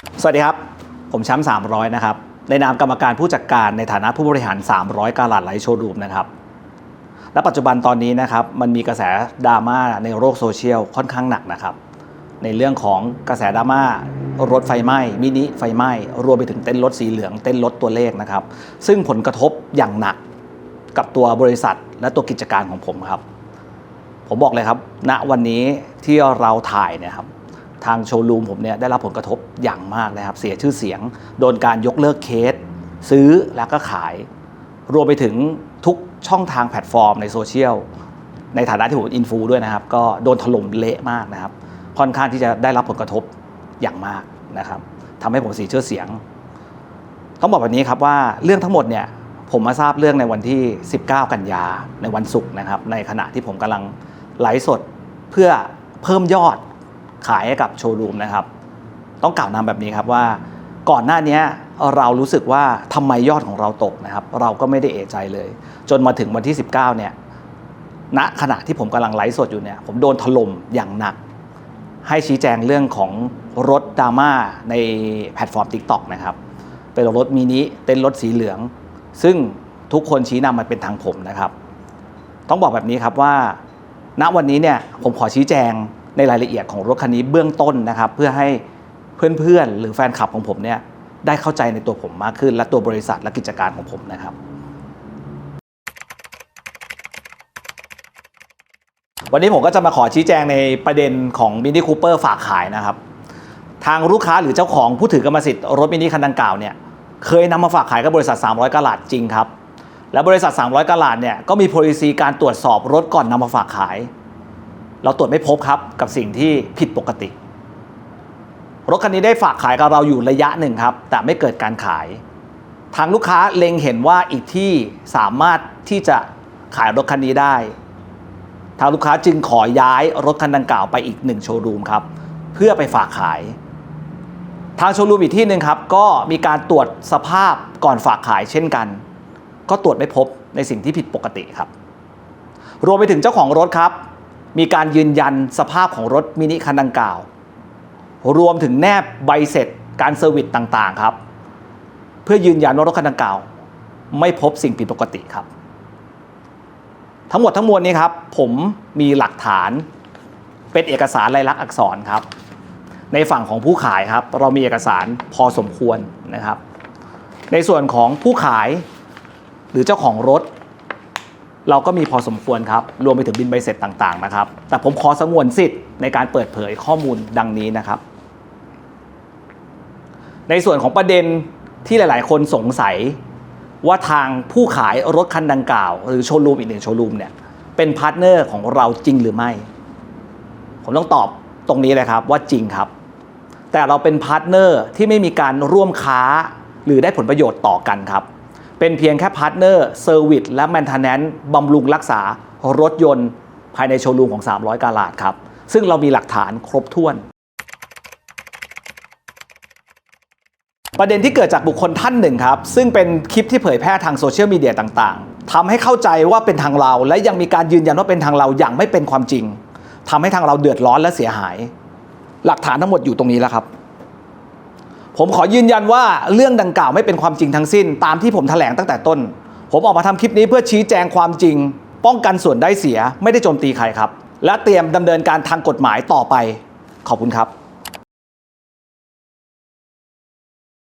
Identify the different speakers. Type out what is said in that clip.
Speaker 1: สวัสดีครับ ผมแชมป์300 นะครับ ในนามกรรมการผู้จัดการในฐานะผู้บริหาร 300 กาลาดไลท์โชว์รูมนะครับ และปัจจุบันตอนนี้นะครับ มันมีกระแสดราม่าในโลกโซเชียลค่อนข้างหนักนะครับ ในเรื่องของกระแสดราม่ารถไฟไหม้ มินิไฟไหม้ รวมไปถึงเต้นรถสีเหลือง เต้นรถตัวเลขนะครับ ซึ่งผลกระทบอย่างหนักกับตัวบริษัทและตัวกิจการของผมครับ ผมบอกเลยครับ ณ วันนี้ที่เราถ่ายเนี่ยครับ ทางโชว์รูมผมเนี่ยได้รับผลกระทบอย่างมากนะครับ เสียชื่อเสียง โดนการยกเลิกเคส ซื้อแล้วก็ขาย รวมไปถึงทุกช่องทางแพลตฟอร์มในโซเชียล ในฐานะที่ผมอินฟูด้วยนะครับ ก็โดนถล่มเละมากนะครับ ค่อนข้างที่จะได้รับผลกระทบอย่างมากนะครับทำให้ผมเสียชื่อเสียง ต้องบอกแบบนี้ครับว่าเรื่องทั้งหมดเนี่ยผมมาทราบเรื่องในวันที่ 19 กันยาในวันศุกร์นะครับ ในขณะที่ผมกำลังไลฟ์สดเพื่อเพิ่มยอด ขายให้กับโชว์รูมนะครับ ต้องกล่าวนำแบบนี้ครับว่า ก่อนหน้านี้เรารู้สึกว่าทำไมยอดของเราตกนะครับ เราก็ไม่ได้เอะใจเลย จนมาถึงวันที่ 19เนี่ยณขณะที่ผมกำลังไลฟ์สดอยู่เนี่ยผมโดนถล่มอย่างหนัก ให้ชี้แจงเรื่องของรถดราม่าในแพลตฟอร์ม TikTok นะครับ เป็นรถมินิเต้นรถสีเหลือง ซึ่งทุกคนชี้นำมันเป็นทางผมนะครับ ต้องบอกแบบนี้ครับว่า ณวันนี้เนี่ยผมขอชี้แจง ในรายละเอียดของรถคันนี้เบื้องต้นนะครับ เพื่อให้เพื่อนๆ หรือแฟนคลับของผมเนี่ยได้เข้าใจในตัวผมมากขึ้น และตัวบริษัทและกิจการของผมนะครับ วันนี้ผมก็จะมาขอชี้แจงในประเด็นของมินิคูเปอร์ฝากขายนะครับ ทางลูกค้าหรือเจ้าของผู้ถือกรรมสิทธิ์รถมินิคันดังกล่าวเนี่ยเคยนำมาฝากขายกับบริษัท 300กะลาดจริงครับและบริษัท 300กะลาดเนี่ยก็มี policy การตรวจสอบรถก่อนนำมาฝากขาย เราตรวจไม่พบครับกับสิ่งที่ผิดปกติ รถคันนี้ได้ฝากขายกับเราอยู่ระยะหนึ่งครับ แต่ไม่เกิดการขาย ทางลูกค้าเล็งเห็นว่าอีกที่สามารถที่จะขายรถคันนี้ได้ ทางลูกค้าจึงขอย้ายรถคันดังกล่าวไปอีกหนึ่งโชว์รูมครับ เพื่อไปฝากขาย ทางโชว์รูมอีกที่หนึ่งครับ ก็มีการตรวจสภาพก่อนฝากขายเช่นกัน ก็ตรวจไม่พบในสิ่งที่ผิดปกติครับ รวมไปถึงเจ้าของรถครับ มีการยืนยันสภาพของรถมินิคันดังกล่าว รวมถึงแนบใบเสร็จการเซอร์วิสต่างๆครับ เพื่อยืนยันว่ารถคันดังกล่าว ไม่พบสิ่งผิดปกติครับ ทั้งหมดทั้งมวลนี้ครับ ผมมีหลักฐานเป็นเอกสารลายลักษณ์อักษรครับ ในฝั่งของผู้ขายครับ เรามีเอกสารพอสมควรนะครับ ในส่วนของผู้ขายหรือเจ้าของรถ เราก็มีพอสมควรครับ รวมไปถึงบินใบเสร็จต่างๆนะครับ แต่ผมขอสงวนสิทธิ์ในการเปิดเผยข้อมูลดังนี้นะครับ ในส่วนของประเด็นที่หลายๆ คนสงสัยว่าทางผู้ขายรถคันดังกล่าว หรือโชว์รูมอีกหนึ่งโชว์รูมเนี่ยเป็นพาร์ทเนอร์ของเราจริงหรือไม่ ผมต้องตอบตรงนี้เลยครับว่าจริงครับ แต่เราเป็นพาร์ทเนอร์ที่ไม่มีการร่วมค้าหรือได้ผลประโยชน์ต่อกันครับ เป็นเพียงแค่พาร์ทเนอร์เซอร์วิสและแมนเทนแนนซ์บำรุงรักษารถยนต์ภายในโชว์รูมของ 300 กาลาดครับ ซึ่งเรามีหลักฐานครบถ้วน ประเด็นที่เกิดจากบุคคลท่านหนึ่งครับ ซึ่งเป็นคลิปที่เผยแพร่ทางโซเชียลมีเดียต่างๆทำให้เข้าใจว่าเป็นทางเรา และยังมีการยืนยันว่าเป็นทางเราอย่างไม่เป็นความจริงทำให้ทางเราเดือดร้อนและเสียหาย หลักฐานทั้งหมดอยู่ตรงนี้แล้วครับ ผมขอยืนยันว่าเรื่องดังกล่าวไม่เป็นความจริงทั้งสิ้น ตามที่ผมแถลงตั้งแต่ต้น ผมออกมาทำคลิปนี้เพื่อชี้แจงความจริง ป้องกันส่วนได้เสียไม่ได้โจมตีใครครับ และเตรียมดำเนินการทางกฎหมายต่อไป ขอบคุณครับ